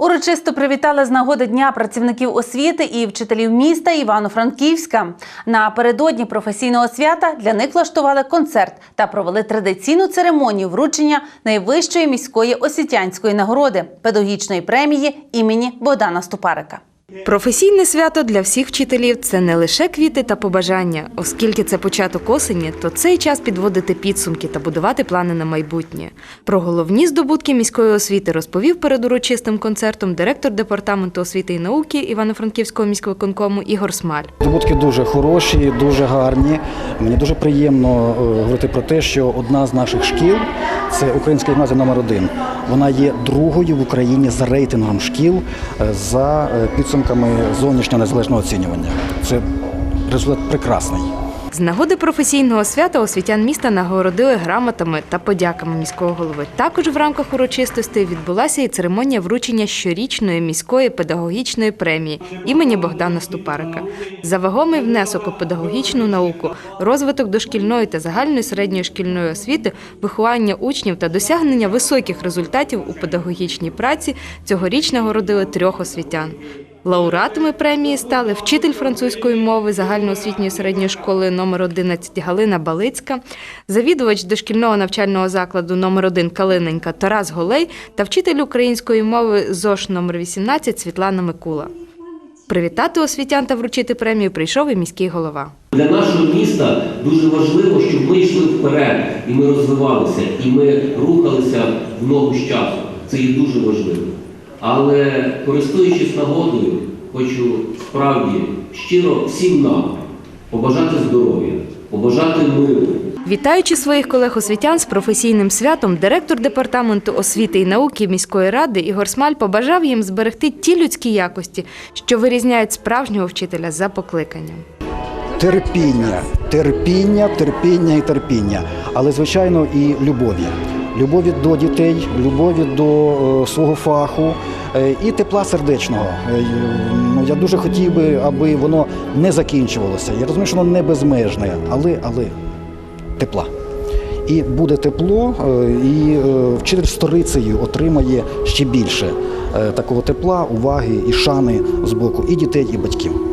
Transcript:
Урочисто привітали з нагоди Дня працівників освіти і вчителів міста Івано-Франківська. Напередодні професійного свята для них влаштували концерт та провели традиційну церемонію вручення найвищої міської освітянської нагороди педагогічної премії імені Богдана Ступарика. Професійне свято для всіх вчителів це не лише квіти та побажання, оскільки це початок осені, то цей час підводити підсумки та будувати плани на майбутнє. Про головні здобутки міської освіти розповів перед урочистим концертом директор департаменту освіти і науки Івано-Франківського міськвиконкому Ігор Смаль. Здобутки дуже хороші, дуже гарні. Мені дуже приємно е, говорити про те, що одна з наших шкіл це Українська гімназія номер 1 Вона є другою в Україні за рейтингом шкіл е, за е, підсумками зовнішнього незалежного оцінювання. Це результат прекрасний. З нагоди професійного свята освітян міста нагородили грамотами та подяками міського голови. Також в рамках урочистостей відбулася і церемонія вручення щорічної міської педагогічної премії імені Богдана Ступарика за вагомий внесок у педагогічну науку, розвиток дошкільної та загальної середньої шкільної освіти, виховання учнів та досягнення високих результатів у педагогічній праці. Цьогоріч нагородили трьох освітян. Лауреатами премії стали вчитель французької мови загальноосвітньої середньої школи номер 11 Галина Балицька, завідувач дошкільного навчального закладу номер 1 Калиненька Тарас Голей та вчитель української мови ЗОШ номер 18 Світлана Микула. Привітати освітян та вручити премію прийшов і міський голова. Для нашого міста дуже важливо, щоб ми йшли вперед і ми розвивалися, і ми рухалися в ногу з часу. Це є дуже важливо. Але користуючись нагодою, хочу справді щиро всім нам побажати здоров'я, побажати миру, Вітаючи своїх колег освітян з професійним святом, директор департаменту освіти і науки міської ради Ігор Смаль побажав їм зберегти ті людські якості, що вирізняють справжнього вчителя за покликанням. Терпіння, терпіння, терпіння і терпіння, але звичайно і любові. Любові до дітей, любові до е, свого фаху е, і тепла сердечного. Е, ну, я дуже хотів би, аби воно не закінчувалося. Я розумію, що воно не безмежне, але, але тепла. І буде тепло, і вчитель сторицею отримає ще більше такого тепла, уваги і шани з боку і дітей, і батьків.